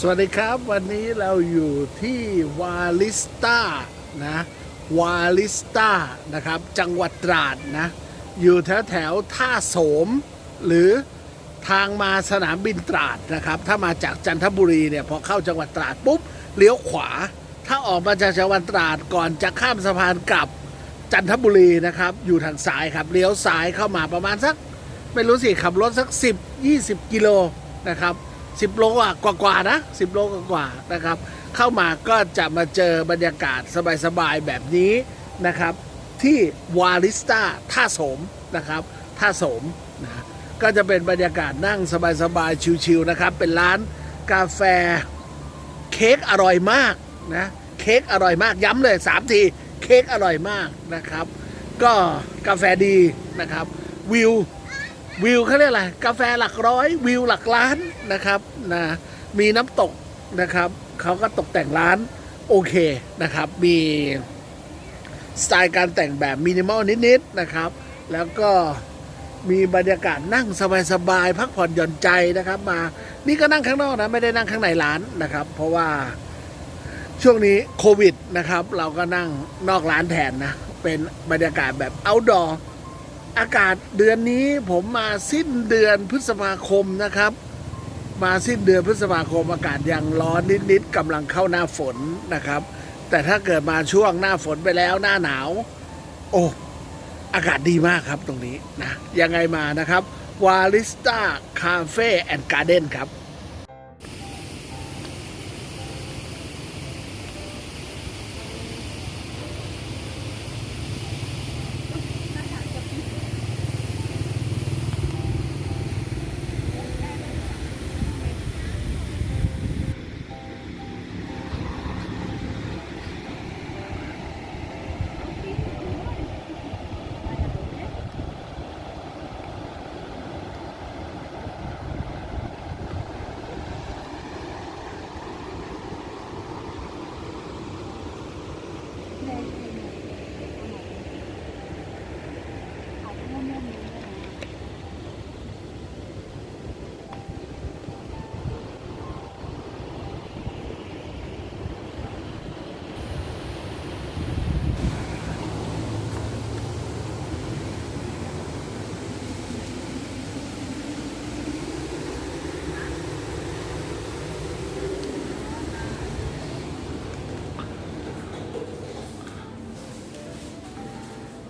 สวัสดีครับ วันนี้เราอยู่ที่วาลิสตานะวาลิสตานะครับ จังหวัดตราดนะ อยู่แถวแถวท่าโสม หรือทางมาสนามบินตราดนะครับ ถ้ามาจากจันทบุรีเนี่ยพอเข้าจังหวัดตราดปุ๊บเลี้ยวขวา ถ้าออกมาจากจังหวัดตราดก่อนจะข้ามสะพานกลับจันทบุรีนะครับ อยู่ทางซ้ายครับเลี้ยวซ้ายเข้ามาประมาณสัก ไม่รู้สิขับรถสัก 10 20 กิโลนะครับ 10 โลกว่ากว่าๆนะ 10 โลกว่าๆนะครับ เข้ามาก็จะมาเจอบรรยากาศสบายๆแบบนี้นะครับ ที่วาลิสตาท่าสมนะครับท่าสมนะก็จะเป็นบรรยากาศนั่งสบายๆชิวๆนะครับ เป็นร้านกาแฟเค้กอร่อยมากนะเค้กอร่อยมากย้ำเลยสามทีเค้กอร่อยมากนะครับ ก็กาแฟดีนะครับวิว วิวเขาเรียกอะไรกาแฟหลักร้อย วิวหลักล้านนะครับนะมีน้ำตกนะครับเขาก็ตกแต่งร้านโอเคนะครับมีสไตล์การแต่งแบบมินิมอลนิดๆนะครับ แล้วก็มีบรรยากาศนั่งสบายๆพักผ่อนหย่อนใจนะครับ มานี่ก็นั่งข้างนอกนะไม่ได้นั่งข้างในร้านนะครับ เพราะว่าช่วงนี้โควิดนะครับ เราก็นั่งนอกร้านแทนนะ เป็นบรรยากาศแบบ outdoor อากาศเดือนนี้ผมมาสิ้นเดือนพฤษภาคมนะครับ มาสิ้นเดือนพฤษภาคมอากาศยังร้อนนิดๆกำลังเข้าหน้าฝนนะครับ แต่ถ้าเกิดมาช่วงหน้าฝนไปแล้วหน้าหนาว โอ้อากาศดีมากครับตรงนี้นะยังไงมานะครับวาลิสตาคาเฟ่แอนด์การ์เด้นครับ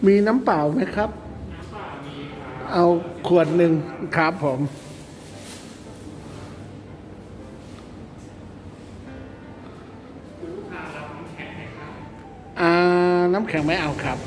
มีน้ำเปล่าไหมครับน้ำเปล่ามีเอาขวดหนึ่งครับผม อ่า น้ำแข็งไม่เอาครับ